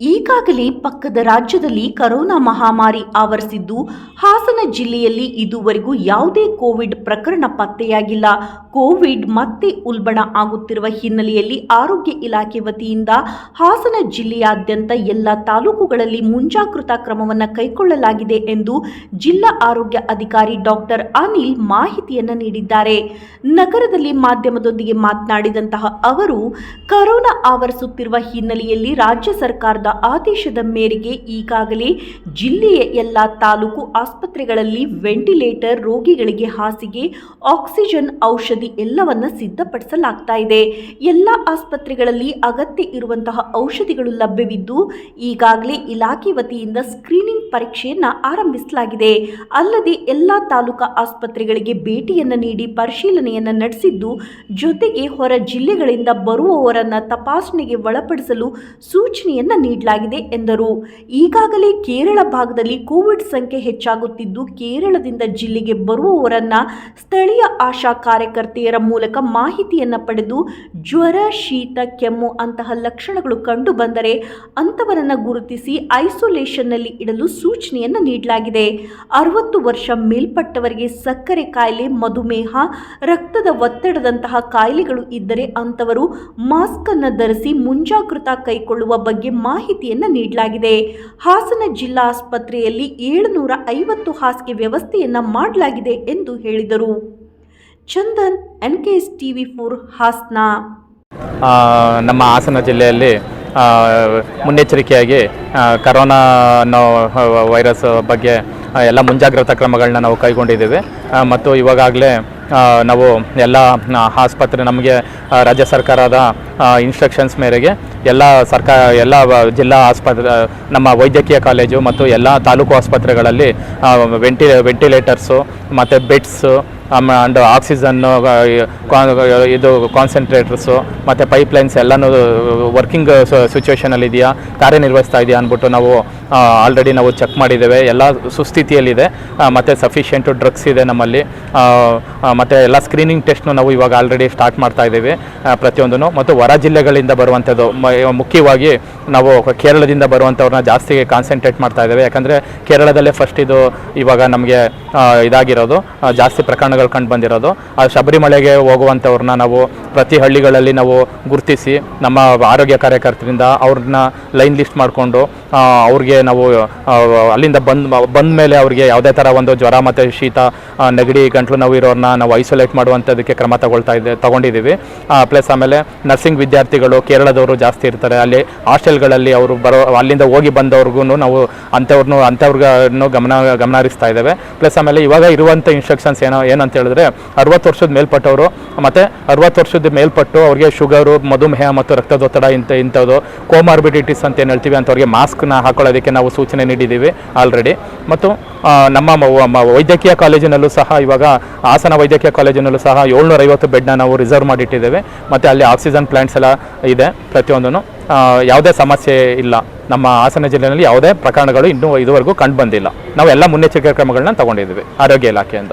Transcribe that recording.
ಈಗಾಗಲೇ ಪಕ್ಕದ ರಾಜ್ಯದಲ್ಲಿ ಕರೋನಾ ಮಹಾಮಾರಿ ಆವರಿಸಿದ್ದು, ಹಾಸನ ಜಿಲ್ಲೆಯಲ್ಲಿ ಇದುವರೆಗೂ ಯಾವುದೇ ಕೋವಿಡ್ ಪ್ರಕರಣ ಪತ್ತೆಯಾಗಿಲ್ಲ. ಕೋವಿಡ್ ಮತ್ತೆ ಉಲ್ಬಣ ಆಗುತ್ತಿರುವ ಹಿನ್ನೆಲೆಯಲ್ಲಿ ಆರೋಗ್ಯ ಇಲಾಖೆ ವತಿಯಿಂದ ಹಾಸನ ಜಿಲ್ಲೆಯಾದ್ಯಂತ ಎಲ್ಲ ತಾಲೂಕುಗಳಲ್ಲಿ ಮುಂಜಾಗೃತಾ ಕ್ರಮವನ್ನು ಕೈಗೊಳ್ಳಲಾಗಿದೆ ಎಂದು ಜಿಲ್ಲಾ ಆರೋಗ್ಯ ಅಧಿಕಾರಿ ಡಾಕ್ಟರ್ ಅನಿಲ್ ಮಾಹಿತಿಯನ್ನು ನೀಡಿದ್ದಾರೆ. ನಗರದಲ್ಲಿ ಮಾಧ್ಯಮದೊಂದಿಗೆ ಮಾತನಾಡಿದಂತಹ ಅವರು, ಕರೋನಾ ಆವರಿಸುತ್ತಿರುವ ಹಿನ್ನೆಲೆಯಲ್ಲಿ ರಾಜ್ಯ ಸರ್ಕಾರದ ಆದೇಶದ ಮೇರೆಗೆ ಈಗಾಗಲೇ ಜಿಲ್ಲೆಯ ಎಲ್ಲ ತಾಲೂಕು ಆಸ್ಪತ್ರೆಗಳಲ್ಲಿ ವೆಂಟಿಲೇಟರ್ ರೋಗಿಗಳಿಗೆ ಹಾಸಿಗೆ, ಆಕ್ಸಿಜನ್, ಔಷಧಿ ಎಲ್ಲವನ್ನ ಸಿದ್ಧಪಡಿಸಲಾಗ್ತಾ ಇದೆ. ಎಲ್ಲ ಆಸ್ಪತ್ರೆಗಳಲ್ಲಿ ಅಗತ್ಯ ಇರುವಂತಹ ಔಷಧಿಗಳು ಲಭ್ಯವಿದ್ದು, ಈಗಾಗಲೇ ಇಲಾಖೆ ವತಿಯಿಂದ ಸ್ಕ್ರೀನಿಂಗ್ ಪರೀಕ್ಷೆಯನ್ನ ಆರಂಭಿಸಲಾಗಿದೆ. ಅಲ್ಲದೆ ಎಲ್ಲ ತಾಲೂಕಾ ಆಸ್ಪತ್ರೆಗಳಿಗೆ ಭೇಟಿಯನ್ನು ನೀಡಿ ಪರಿಶೀಲನೆಯನ್ನು ನಡೆಸಿದ್ದು, ಜೊತೆಗೆ ಹೊರ ಜಿಲ್ಲೆಗಳಿಂದ ಬರುವವರನ್ನ ತಪಾಸಣೆಗೆ ಒಳಪಡಿಸಲು ಸೂಚನೆಯನ್ನ ನೀಡಲಾಗಿದೆ ಎಂದರು. ಈಗಾಗಲೇ ಕೇರಳ ಭಾಗದಲ್ಲಿ ಕೋವಿಡ್ ಸಂಖ್ಯೆ ಹೆಚ್ಚಾಗುತ್ತಿದ್ದು, ಕೇರಳದಿಂದ ಜಿಲ್ಲೆಗೆ ಬರುವವರನ್ನ ಸ್ಥಳೀಯ ಆಶಾ ಕಾರ್ಯಕರ್ತೆಯರ ಮೂಲಕ ಮಾಹಿತಿಯನ್ನು ಪಡೆದು ಜ್ವರ, ಶೀತ, ಕೆಮ್ಮು ಅಂತಹ ಲಕ್ಷಣಗಳು ಕಂಡು ಬಂದರೆ ಅಂಥವರನ್ನ ಗುರುತಿಸಿ ಐಸೋಲೇಷನ್ನಲ್ಲಿ ಇಡಲು ಸೂಚನೆಯನ್ನು ನೀಡಲಾಗಿದೆ. ಅರವತ್ತು ವರ್ಷ ಮೇಲ್ಪಟ್ಟವರಿಗೆ ಸಕ್ಕರೆ ಕಾಯಿಲೆ, ಮಧುಮೇಹ, ರಕ್ತದ ಒತ್ತಡದಂತಹ ಕಾಯಿಲೆಗಳು ಇದ್ದರೆ ಅಂಥವರು ಮಾಸ್ಕ್ ಅನ್ನು ಧರಿಸಿ ಮುಂಜಾಗ್ರತಾ ಕೈಗೊಳ್ಳುವ ಬಗ್ಗೆ ಮಾಹಿತಿಯನ್ನು ನೀಡಲಾಗಿದೆ. ಹಾಸನ ಜಿಲ್ಲಾ ಆಸ್ಪತ್ರೆಯಲ್ಲಿ ಏಳುನೂರ ಐವತ್ತು ಹಾಸಿಗೆ ವ್ಯವಸ್ಥೆಯನ್ನು ಮಾಡಲಾಗಿದೆ ಎಂದು ಹೇಳಿದರು. Chandan N K S TV four Hassan. ನಮ್ಮ ಹಾಸನ ಜಿಲ್ಲೆಯಲ್ಲಿ ಮುನ್ನೆಚ್ಚರಿಕೆಯಾಗಿ ಕರೋನಾ ವೈರಸ್ ಬಗ್ಗೆ ಎಲ್ಲ ಮುಂಜಾಗ್ರತಾ ಕ್ರಮಗಳನ್ನ ನಾವು ಕೈಗೊಂಡಿದ್ದೇವೆ. ಮತ್ತು ಇವಾಗಲೇ ನಾವು ಎಲ್ಲ ಆಸ್ಪತ್ರೆ ನಮಗೆ ರಾಜ್ಯ ಸರ್ಕಾರದ ಇನ್ಸ್ಟ್ರಕ್ಷನ್ಸ್ ಮೇರೆಗೆ ಎಲ್ಲ ಸರ್ಕಾರ ಎಲ್ಲ ಜಿಲ್ಲಾ ಆಸ್ಪತ್ರೆ, ನಮ್ಮ ವೈದ್ಯಕೀಯ ಕಾಲೇಜು ಮತ್ತು ಎಲ್ಲ ತಾಲೂಕು ಆಸ್ಪತ್ರೆಗಳಲ್ಲಿ ವೆಂಟಿ, ವೆಂಟಿಲೇಟರ್ಸು, ಮತ್ತು ಬೆಡ್ಸು ಆ್ಯಂಡ್ ಆಕ್ಸಿಜನ್ನು ಇದು ಕಾನ್ಸಂಟ್ರೇಟರ್ಸು ಮತ್ತು ಪೈಪ್ಲೈನ್ಸ್ ಎಲ್ಲನೂ ವರ್ಕಿಂಗ್ ಸಿಚುವೇಷನಲ್ಲಿ ಇದೆಯಾ? ಕಾರ್ಯನಿರ್ವಹಿಸ್ತಾ ಇದೆಯಾ ಅಂದ್ಬಿಟ್ಟು ನಾವು ಆಲ್ರೆಡಿ ನಾವು ಚೆಕ್ ಮಾಡಿದ್ದೇವೆ. ಎಲ್ಲ ಸುಸ್ಥಿತಿಯಲ್ಲಿದೆ. ಮತ್ತು ಸಫಿಷಿಯೆಂಟು ಡ್ರಗ್ಸ್ ಇದೆ ನಮ್ಮಲ್ಲಿ. ಮತ್ತು ಎಲ್ಲ ಸ್ಕ್ರೀನಿಂಗ್ ಟೆಸ್ಟ್ನು ನಾವು ಇವಾಗ ಆಲ್ರೆಡಿ ಸ್ಟಾರ್ಟ್ ಮಾಡ್ತಾ ಇದ್ದೀವಿ ಪ್ರತಿಯೊಂದನ್ನು. ಮತ್ತು ಹೊರ ಜಿಲ್ಲೆಗಳಿಂದ ಬರುವಂಥದ್ದು ಮುಖ್ಯವಾಗಿ ನಾವು ಕೇರಳದಿಂದ ಬರುವಂಥವ್ರನ್ನ ಜಾಸ್ತಿ ಕಾನ್ಸಂಟ್ರೇಟ್ ಮಾಡ್ತಾ ಇದ್ದೇವೆ. ಯಾಕಂದರೆ ಕೇರಳದಲ್ಲೇ ಫಸ್ಟ್ ಇದು ಇವಾಗ ನಮಗೆ ಇದಾಗಿರೋದು. ಜಾಸ್ತಿ ಪ್ರಕರಣಗಳು ಕಂಡು ಬಂದಿರೋದು. ಆ, ಶಬರಿಮಲೆಗೆ ಹೋಗುವಂಥವ್ರನ್ನ ನಾವು ಪ್ರತಿ ಹಳ್ಳಿಗಳಲ್ಲಿ ನಾವು ಗುರುತಿಸಿ ನಮ್ಮ ಆರೋಗ್ಯ ಕಾರ್ಯಕರ್ತರಿಂದ ಅವ್ರನ್ನ ಲೈನ್ ಲಿಸ್ಟ್ ಮಾಡಿಕೊಂಡು ಅವ್ರಿಗೆ ನಾವು ಅಲ್ಲಿಂದ ಬಂದ ಬಂದ ಮೇಲೆ ಅವ್ರಿಗೆ ಯಾವುದೇ ಥರ ಒಂದು ಜ್ವರ ಮತ್ತು ಶೀತ ನೆಗಡಿ, ಗಂಟ್ಲು ನೋವು ಇರೋರನ್ನ ನಾವು ಐಸೋಲೇಟ್ ಮಾಡುವಂಥದಕ್ಕೆ ಕ್ರಮ ತಗೊಳ್ತಾ ಇದ್ದೆ ತೊಗೊಂಡಿದ್ದೀವಿ. ಪ್ಲಸ್ ಆಮೇಲೆ ನರ್ಸಿಂಗ್ ವಿದ್ಯಾರ್ಥಿಗಳು ಕೇರಳದವರು ಜಾಸ್ತಿ ಇರ್ತಾರೆ. ಅಲ್ಲಿ ಹಾಸ್ಟೆಲ್ಗಳಲ್ಲಿ ಅವರು ಬರೋ, ಅಲ್ಲಿಂದ ಹೋಗಿ ಬಂದವ್ರಿಗೂ ನಾವು ಅಂಥವ್ರನ್ನೂ ಅಂಥವ್ರಿಗೂ ಗಮನ ಗಮನ ಹರಿಸ್ತಾ ಇದ್ದೇವೆ. ಪ್ಲಸ್ ಇವಾಗ ಇರುವಂಥ ಇನ್ಸ್ಟ್ರಕ್ಷನ್ಸ್ ಏನೋ, ಏನಂತ ಹೇಳಿದ್ರೆ ಅರವತ್ತು ವರ್ಷದ ಮೇಲ್ಪಟ್ಟವರು, ಮತ್ತು ಅರವತ್ತು ವರ್ಷದ ಮೇಲ್ಪಟ್ಟು ಅವ್ರಿಗೆ ಶುಗರು, ಮಧುಮೇಹ ಮತ್ತು ರಕ್ತದೊತ್ತಡ ಇಂಥ ಇಂಥದ್ದು ಕೋಮಾರ್ಬಿಡಿಟೀಸ್ ಅಂತ ಏನು ಹೇಳ್ತೀವಿ ಅಂಥವ್ರಿಗೆ ಮಾಸ್ಕ್ನ ಹಾಕೊಳ್ಳೋದಕ್ಕೆ ನಾವು ಸೂಚನೆ ನೀಡಿದ್ದೀವಿ ಆಲ್ರೆಡಿ ಮತ್ತು ನಮ್ಮ ವೈದ್ಯಕೀಯ ಕಾಲೇಜಿನಲ್ಲೂ ಸಹ ಇವಾಗ ಹಾಸನ ವೈದ್ಯಕೀಯ ಕಾಲೇಜಿನಲ್ಲೂ ಸಹ ಏಳ್ನೂರೈವತ್ತು ಬೆಡ್ನ ನಾವು ರಿಸರ್ವ್ ಮಾಡಿಟ್ಟಿದ್ದೇವೆ. ಮತ್ತು ಅಲ್ಲಿ ಆಕ್ಸಿಜನ್ ಪ್ಲ್ಯಾಂಟ್ಸ್ ಎಲ್ಲ ಇದೆ ಪ್ರತಿಯೊಂದೂ ಯಾವುದೇ ಸಮಸ್ಯೆ ಇಲ್ಲ. ನಮ್ಮ ಹಾಸನ ಜಿಲ್ಲೆಯಲ್ಲಿ ಯಾವುದೇ ಪ್ರಕರಣಗಳು ಇನ್ನೂ ಇದುವರೆಗೂ ಕಂಡು ಬಂದಿಲ್ಲ. ನಾವು ಎಲ್ಲ ಮುನ್ನೆಚ್ಚರಿಕೆ ಕ್ರಮಗಳನ್ನ ತಗೊಂಡಿದ್ದೀವಿ, ಆರೋಗ್ಯ ಇಲಾಖೆಯಿಂದ.